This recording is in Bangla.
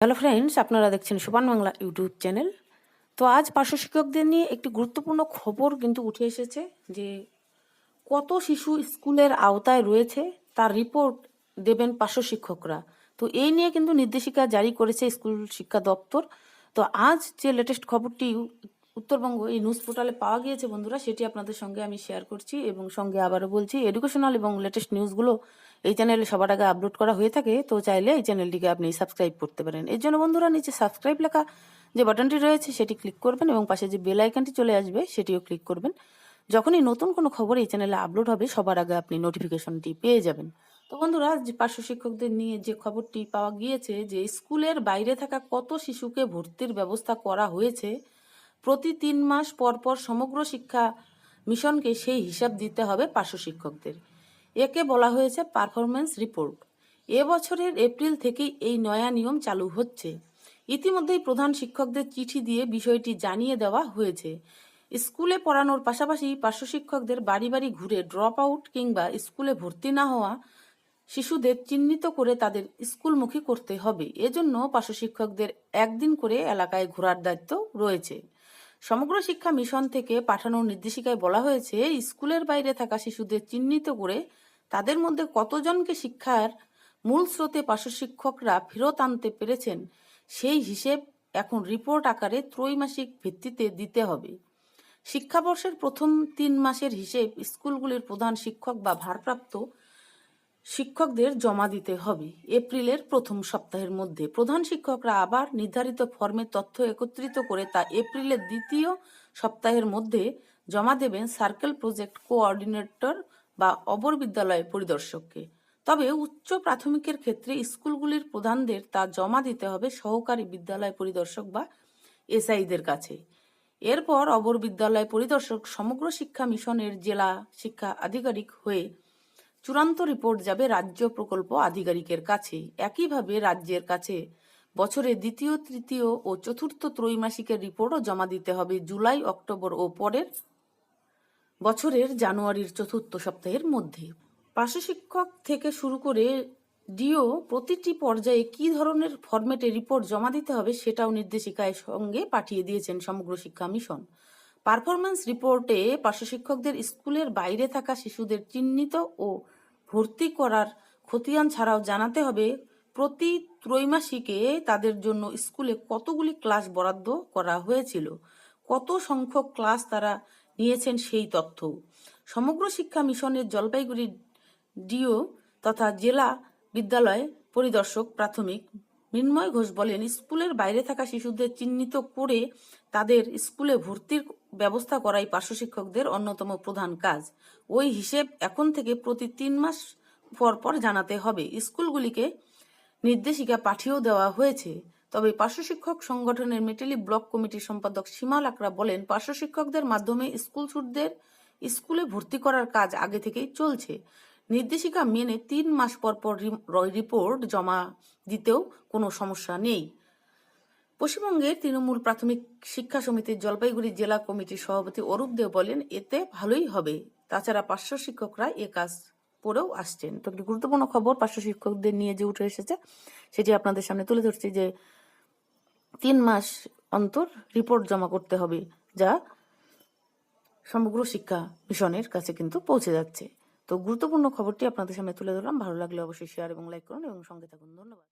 হ্যালো ফ্রেন্ডস আপনারা দেখছেন সুপান বাংলা ইউটিউব চ্যানেল তো আজ পার্শ্ব শিক্ষকদের নিয়ে একটি গুরুত্বপূর্ণ খবর কিন্তু উঠে এসেছে যে কত শিশু স্কুলের আওতায় রয়েছে, তার রিপোর্ট দেবেন পার্শ্ব শিক্ষকরা। তো এই নিয়ে কিন্তু নির্দেশিকা জারি করেছে স্কুল শিক্ষা দপ্তর। তো আজ যে লেটেস্ট খবরটি উত্তরবঙ্গ এই নিউজ পোর্টালে পাওয়া গিয়েছে বন্ধুরা, সেটি আপনাদের সঙ্গে আমি শেয়ার করছি এবং সঙ্গে আবারও বলছি এডুকেশনাল এবং লেটেস্ট নিউজগুলো এই চ্যানেলে সবার আগে আপলোড করা হয়ে থাকে, তো চাইলে এই চ্যানেলটিকে আপনি সাবস্ক্রাইব করতে পারেন। এর জন্য বন্ধুরা নিচে সাবস্ক্রাইব লেখা যে বাটনটি রয়েছে, সেটি ক্লিক করবেন এবং পাশে যে বেল আইকনটি চলে আসবে, সেটিও ক্লিক করবেন। যখনই নতুন কোনো খবর এই চ্যানেলে আপলোড হবে, সবার আগে আপনি নোটিফিকেশনটি পেয়ে যাবেন। তো বন্ধুরা যে পার্শ্ব শিক্ষকদের নিয়ে যে খবরটি পাওয়া গিয়েছে যে স্কুলের বাইরে থাকা কত শিশুকে ভর্তির ব্যবস্থা করা হয়েছে প্রতি তিন মাস পর পর সমগ্র শিক্ষা মিশনকে সেই হিসাব দিতে হবে পার্শ্ব শিক্ষকদের। একে বলা হয়েছে পারফরমেন্স রিপোর্ট এবছরের এপ্রিল থেকেই এই নয়া নিয়ম চালু হচ্ছে। ইতিমধ্যেই প্রধান শিক্ষকদের চিঠি দিয়ে বিষয়টি জানিয়ে দেওয়া হয়েছে। স্কুলে পড়ানোর পাশাপাশি পার্শ্ব শিক্ষকদের বাড়ি বাড়ি ঘুরে ড্রপ আউট কিংবা স্কুলে ভর্তি না হওয়া শিশুদের চিহ্নিত করে তাদের স্কুলমুখী করতে হবে। এজন্য পার্শ্ব শিক্ষকদের একদিন করে এলাকায় ঘোরার দায়িত্ব রয়েছে। সমগ্র শিক্ষা মিশন থেকে পাঠানোর নির্দেশিকায় বলা হয়েছে, স্কুলের বাইরে থাকা শিশুদের চিহ্নিত করে তাদের মধ্যে কতজনকে শিক্ষার মূল স্রোতে পার্শ্ব শিক্ষকরা ফেরত আনতে পেরেছেন, সেই হিসেব এখন রিপোর্ট আকারে ত্রৈমাসিক ভিত্তিতে দিতে হবে। শিক্ষাবর্ষের প্রথম তিন মাসের হিসেব স্কুলগুলির প্রধান শিক্ষক বা ভারপ্রাপ্ত শিক্ষকদের জমা দিতে হবে। এপ্রিলের প্রথম সপ্তাহের মধ্যে প্রধান শিক্ষকরা আবার নির্ধারিত ফর্মে তথ্য একত্রিত করে তা এপ্রিলের দ্বিতীয় সপ্তাহের মধ্যে জমা দেবেন সার্কেল প্রজেক্ট কোঅর্ডিনেটর বা অবর বিদ্যালয় পরিদর্শককে। তবে উচ্চ প্রাথমিকের ক্ষেত্রে স্কুলগুলির প্রধানদের তা জমা দিতে হবে সহকারী বিদ্যালয় পরিদর্শক বা এসআইদের কাছে। এরপর অবর বিদ্যালয় পরিদর্শক সমগ্র শিক্ষা মিশনের জেলা শিক্ষা আধিকারিক হয়ে চূড়ান্ত রিপোর্ট যাবে রাজ্য প্রকল্প আধিকারিকের কাছে। একইভাবে রাজ্যের কাছে বছরের দ্বিতীয়, তৃতীয় ও চতুর্থ ত্রৈমাসিকের রিপোর্টও জমা দিতে হবে জুলাই, অক্টোবর ও পরের বছরের জানুয়ারির চতুর্থ সপ্তাহের মধ্যে। পার্শ্ব শিক্ষক থেকে শুরু করে ডিও প্রতিটি পর্যায়ে কি ধরনের ফরম্যাটে রিপোর্ট জমা দিতে হবে সেটাও নির্দেশিকায় সঙ্গে পাঠিয়ে দিয়েছেন সমগ্র শিক্ষা মিশন। পারফরম্যান্স রিপোর্টে পার্শ্ব শিক্ষকদের স্কুলের বাইরে থাকা শিশুদের চিহ্নিত ও ভর্তি করার খতিয়ান ছাড়াও জানাতে হবে, প্রতি ত্রৈমাসিকে তাদের জন্য স্কুলে কতগুলি ক্লাস বরাদ্দ করা হয়েছিল? কত সংখ্যক ক্লাস তারা নিয়েছেন সেই তথ্য? সমগ্র শিক্ষা মিশনের জলপাইগুড়ি ডিও তথা জেলা বিদ্যালয় পরিদর্শক প্রাথমিক মৃন্ময় ঘোষ বলেন, স্কুলের বাইরে থাকা শিশুদের চিহ্নিত করে তাদের স্কুলে ভর্তির ব্যবস্থা করাই পার্শ্ব শিক্ষকদের অন্যতম প্রধান কাজ। ওই হিসেব এখন থেকে প্রতি তিন মাস পর পর জানাতে হবে। স্কুলগুলিকে নির্দেশিকা পাঠিয়েও দেওয়া হয়েছে। তবে পার্শ্ব শিক্ষক সংগঠনের মেটেলি ব্লক কমিটির সম্পাদক সীমা লাকড়া বলেন পার্শ্ব শিক্ষকদের মাধ্যমে স্কুল ছুটদের স্কুলে ভর্তি করার কাজ আগে থেকেই চলছে। নির্দেশিকা মেনে তিন মাস পর পর রিপোর্ট জমা দিতেও কোনো সমস্যা নেই। পশ্চিমবঙ্গের তৃণমূল প্রাথমিক শিক্ষা সমিতির জলপাইগুড়ি জেলা কমিটির সভাপতি অরূপ দেব বলেন, এতে ভালোই হবে। তাছাড়া পার্শ্ব শিক্ষকরা এ কাজ করেও আসছেন। তো একটি গুরুত্বপূর্ণ খবর পার্শ্ব শিক্ষকদের নিয়ে যে উঠে এসেছে, সেটি আপনাদের সামনে তুলে ধরছি যে তিন মাস অন্তর রিপোর্ট জমা করতে হবে, যা সমগ্র শিক্ষা মিশনের কাছে কিন্তু পৌঁছে যাচ্ছে। তো গুরুত্বপূর্ণ খবরটি আপনাদের সামনে তুলে ধরলাম। ভালো লাগলে অবশ্যই শেয়ার এবং লাইক করুন এবং সঙ্গে থাকুন। ধন্যবাদ।